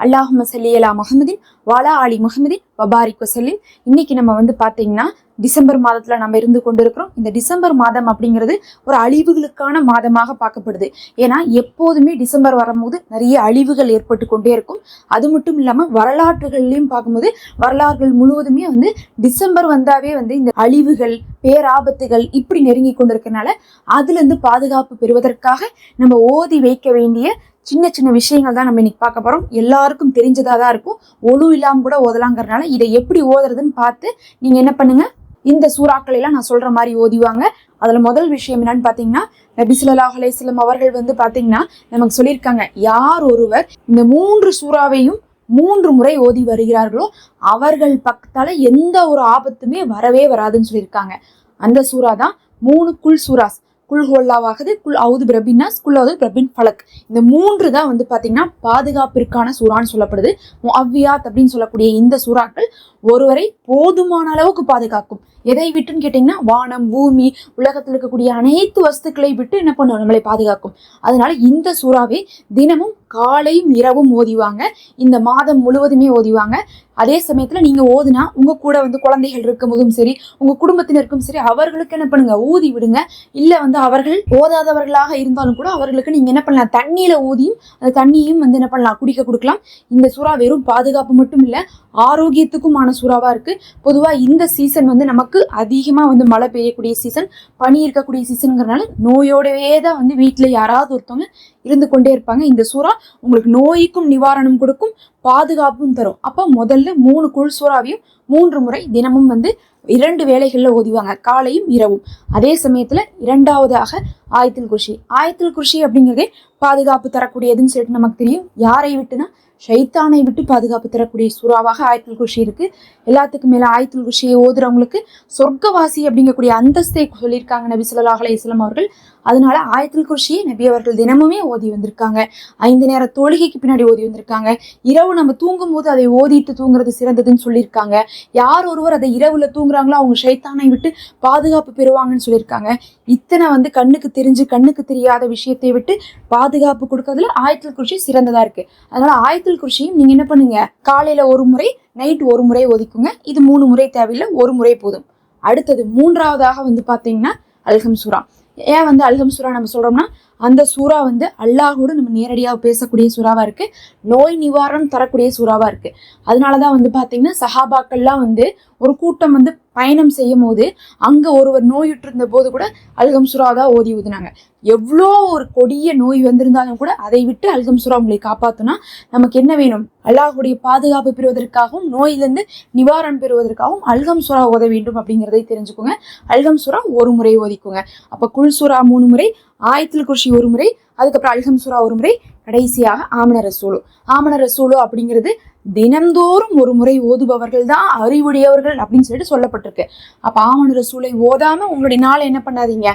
அல்லாஹும்ம சல்லியலா முகமதின் வாலா அலி முகமதின் வபாரிக் வசல்லிம் இன்னைக்கு நம்ம வந்து பார்த்தீங்கன்னா டிசம்பர் மாதத்துல நம்ம இருந்து கொண்டிருக்கிறோம். இந்த டிசம்பர் மாதம் அப்படிங்கிறது ஒரு அழிவுகளுக்கான மாதமாக பார்க்கப்படுது. ஏன்னா எப்போதுமே டிசம்பர் வரும்போது நிறைய அழிவுகள் ஏற்பட்டு கொண்டே இருக்கும். அது மட்டும் இல்லாமல் வரலாற்றுகள்லையும் பார்க்கும்போது வரலாறுகள் முழுவதுமே வந்து டிசம்பர் வந்தாவே வந்து இந்த அழிவுகள் பேராபத்துகள் இப்படி நெருங்கி கொண்டிருக்கனால அதுலேருந்து பாதுகாப்பு பெறுவதற்காக நம்ம ஓதி வைக்க வேண்டிய சின்ன சின்ன விஷயங்கள் தான் நம்ம இன்னைக்கு பார்க்க போகிறோம் எல்லாருக்கும் தெரிஞ்சதாக தான் இருக்கும். ஒழு இல்லாமல் கூட ஓதலாங்கிறதுனால இதை எப்படி ஓதுறதுன்னு பார்த்து நீங்கள் என்ன பண்ணுங்க? இந்த சூறாக்கள் எல்லாம் நான் சொல்கிற மாதிரி ஓதிவாங்க அதில் முதல் விஷயம் என்னன்னு பார்த்தீங்கன்னா நபிசுல்லா ஸல்லல்லாஹு அவர்கள் வந்து பார்த்தீங்கன்னா நமக்கு சொல்லியிருக்காங்க யார் ஒருவர் இந்த மூன்று சூறாவையும் மூன்று முறை ஓதி வருகிறார்களோ அவர்கள் பக்கத்தால் எந்த ஒரு ஆபத்துமே வரவே வராதுன்னு சொல்லியிருக்காங்க. அந்த சூறா தான் மூணு குல் சூராஸ் குல் ஹோல்லாவாகுது குல் அவுது பிரபின்னா குல் அவுது பிரபின் ஃபலக். இந்த மூன்று தான் வந்து பார்த்தீங்கன்னா பாதுகாப்பிற்கான சூறான்னு சொல்லப்படுது. அவ்வியாத் அப்படின்னு சொல்லக்கூடிய இந்த சூறாக்கள் ஒருவரை போதுமான அளவுக்கு பாதுகாக்கும். எதை விட்டுன்னு கேட்டிங்கன்னா வானம் பூமி உலகத்தில் இருக்கக்கூடிய அனைத்து வஸ்துக்களை விட்டு என்ன பண்ணும்? நம்மளை பாதுகாக்கும். அதனால இந்த சூறாவே தினமும் காலையும் இரவும் ஓதிவாங்க. இந்த மாதம் முழுவதுமே ஓதிவாங்க. அதே சமயத்தில் நீங்கள் ஓதுனா உங்கள் கூட வந்து குழந்தைகள் இருக்கும் போதும் சரி உங்கள் குடும்பத்தினருக்கும் சரி அவர்களுக்கு என்ன பண்ணுங்கள் ஊதி விடுங்க. இல்லை வந்து அவர்கள் ஓதாதவர்களாக இருந்தாலும் கூட அவர்களுக்கு நீங்கள் என்ன பண்ணலாம்? தண்ணியில் ஊதியும் அந்த தண்ணியும் வந்து என்ன பண்ணலாம்? குடிக்க கொடுக்கலாம். இந்த சூறா வெறும் பாதுகாப்பு மட்டும் இல்லை ஆரோக்கியத்துக்குமான சூறாவாக இருக்குது பொதுவாக இந்த சீசன் வந்து நமக்கு அதிகமாக வந்து மழை பெய்யக்கூடிய சீசன் பனி இருக்கக்கூடிய சீசனுங்கிறனால நோயோடவே தான் வந்து வீட்டில் யாராவது ஒருத்தவங்க இருந்து கொண்டே இருப்பாங்க. இந்த சூறா உங்களுக்கு நோய்க்கும் நிவாரணம் கொடுக்கும் பாதுகாப்பும் தரும். அப்போ முதல்ல மூணு குள் சூறாவையும் மூன்று முறை தினமும் வந்து இரண்டு வேளைகளில் ஓதிவாங்க காலையும் இரவும். அதே சமயத்தில் இரண்டாவதாக ஆயத்தில் குருஷி. ஆயத்தில் குருஷி அப்படிங்கிறதே பாதுகாப்பு தரக்கூடியதுன்னு சொல்லிட்டு நமக்கு தெரியும். யாரை விட்டுனா ஷைத்தானை விட்டு பாதுகாப்பு தரக்கூடிய சூறாவாக ஆயத்தில் குஷி இருக்கு. எல்லாத்துக்கும் மேலே ஆயத்தில் குஷியை ஓதுறவங்களுக்கு சொர்க்கவாசி அப்படிங்கக்கூடிய அந்தஸ்தை சொல்லியிருக்காங்க நபி ஸல்லல்லாஹு அலைஹி அவர்கள். அதனால ஆயத்தில் குஷியை நபி அவர்கள் தினமுமே ஓதி வந்திருக்காங்க. ஐந்து நேர தொழுகைக்கு பின்னாடி ஓதி வந்திருக்காங்க. இரவு நம்ம தூங்கும் போது அதை ஓதிட்டு தூங்குறது சிறந்ததுன்னு சொல்லியிருக்காங்க. யார் ஒருவர் அதை இரவுல தூங்குறாங்களோ அவங்க ஷைத்தானை விட்டு பாதுகாப்பு பெறுவாங்கன்னு சொல்லியிருக்காங்க. இத்தனை வந்து கண்ணுக்கு தெரிஞ்சு கண்ணுக்கு தெரியாத விஷயத்தை விட்டு பாதுகாப்பு கொடுக்கறதுல ஆயத்தில் குருஷி சிறந்ததா இருக்கு. அதனால ஆயத்தில் குருஷியும் நீங்க என்ன பண்ணுங்க? காலையில ஒரு முறை நைட் ஒரு முறை ஒதுக்குங்க. இது மூணு முறை தேவையில்லை ஒரு முறை போதும். அடுத்தது மூன்றாவதாக வந்து பாத்தீங்கன்னா அல்கம் சூரா ஏன் வந்து அல்கம் சூரா நம்ம சொல்றோம்னா அந்த சூறா வந்து அல்லாஹோடு நம்ம நேரடியாக பேசக்கூடிய சூறாவா இருக்கு. நோய் நிவாரணம் தரக்கூடிய சூறாவா இருக்கு. அதனாலதான் வந்து பாத்தீங்கன்னா சஹாபாக்கள்லாம் வந்து ஒரு கூட்டம் வந்து பயணம் செய்யும் போது அங்கே ஒருவர் நோயுற்று இருந்த போது கூட அல்கம் சுறா ஓதி ஊதினாங்க. எவ்வளோ ஒரு கொடிய நோய் வந்திருந்தாலும் கூட அதை விட்டு அல்கம் சுறா உங்களை காப்பாற்றினா நமக்கு என்ன வேணும்? அல்லாஹுடைய பாதுகாப்பு பெறுவதற்காகவும் நோயிலிருந்து நிவாரணம் பெறுவதற்காகவும் அல்கம் சுறா ஓத வேண்டும் அப்படிங்கிறதை தெரிஞ்சுக்கோங்க. அல்கம் சுறா ஒரு முறை ஓதிக்கோங்க. அப்போ குல் சுறா மூணு முறை ஆயத்தில் குருஷி ஒரு முறை அதுக்கப்புறம் அல்கம் சுறா ஒரு முறை கடைசியாக ஆமன ரசூலு. ஆமன ரசூலு அப்படிங்கிறது தினந்தோறும் ஒரு முறை ஓதுபவர்கள் தான் அறிவுடையவர்கள் அப்படின்னு சொல்லிட்டு சொல்லப்பட்டிருக்கு. அப்போ ஆமன ரசூலை ஓதாம உங்களுடைய நாளை என்ன பண்ணாதீங்க?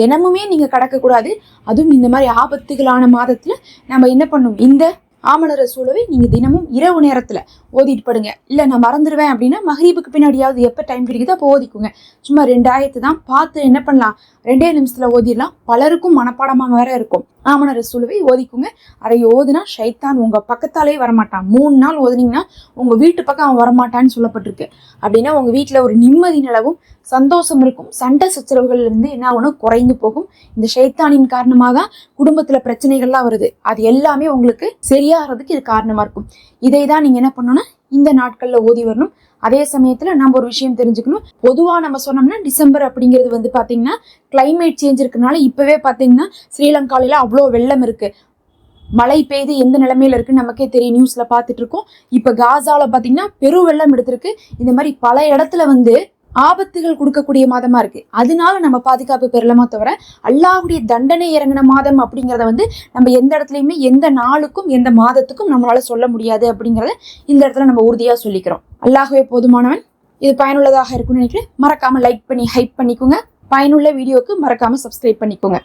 தினமுமே நீங்க கடக்கக்கூடாது. அதுவும் இந்த மாதிரி ஆபத்துகளான மாதத்துல நம்ம என்ன பண்ணும்? இந்த ஆமணர சூழவை நீங்க தினமும் இரவு நேரத்துல ஓதிட்டு படுங்க. இல்ல நான் மறந்துடுவேன் அப்படின்னா மஹரீபுக்கு பின்னாடியாவது எப்ப டைம் கிடைக்குதோ அப்போ ஓதிக்குங்க. சும்மா ரெண்டாயிரத்து தான் பார்த்து என்ன பண்ணலாம்? ரெண்டே நிமிஷத்துல ஓதிடலாம். பலருக்கும் மனப்பாடமா வேற இருக்கும். ஆமன ரசூலுவை ஓதிக்குங்க. அதை ஓதுனா ஷைத்தான் உங்கள் பக்கத்தாலே வரமாட்டான். மூணு நாள் ஓதுனீங்கன்னா உங்கள் வீட்டு பக்கம் அவன் வரமாட்டான்னு சொல்லப்பட்டிருக்கு. அப்படின்னா உங்கள் வீட்டில் ஒரு நிம்மதி நிலவும் சந்தோஷம் இருக்கும். சண்டை சச்சரவுகள்லேருந்து என்ன ஆகணும் குறைந்து போகும். இந்த ஷைத்தானின் காரணமாக தான் குடும்பத்தில் பிரச்சனைகள்லாம் வருது. அது எல்லாமே உங்களுக்கு சரியாகிறதுக்கு இது காரணமாக இருக்கும். இதை தான் நீங்கள் என்ன பண்ணணும்னா இந்த நாட்களில் ஓதி வரணும். அதே சமயத்தில் நம்ம ஒரு விஷயம் தெரிஞ்சுக்கணும். பொதுவாக நம்ம சொன்னோம்னா டிசம்பர் அப்படிங்கிறது வந்து பார்த்தீங்கன்னா கிளைமேட் சேஞ்ச் இருக்கனால இப்போவே பார்த்தீங்கன்னா ஸ்ரீலங்காவில அவ்வளோ வெள்ளம் இருக்குது மழை பெய்து எந்த நிலைமையில இருக்குன்னு நமக்கே தெரியும். நியூஸில் பார்த்துட்டு இருக்கோம். இப்ப பார்த்தீங்கன்னா பெரு வெள்ளம் எடுத்திருக்கு. இந்த மாதிரி பல இடத்துல வந்து ஆபத்துகள் கொடுக்கக்கூடிய மாதமா இருக்கு. அதனால நம்ம பாதுகாப்பு பெறலாமா தவிர அல்லாஹுடைய தண்டனை இறங்கின மாதம் அப்படிங்கிறத வந்து நம்ம எந்த இடத்துலையுமே எந்த நாளுக்கும் எந்த மாதத்துக்கும் நம்மளால சொல்ல முடியாது அப்படிங்கிறத இந்த இடத்துல நம்ம உறுதியா சொல்லிக்கிறோம். அல்லாஹுவே போதுமானவன். இது பயனுள்ளதாக இருக்கும்னு நினைக்கிறேன். மறக்காம லைக் பண்ணி ஹைப் பண்ணிக்கோங்க. பயனுள்ள வீடியோக்கு மறக்காம சப்ஸ்கிரைப் பண்ணிக்கோங்க.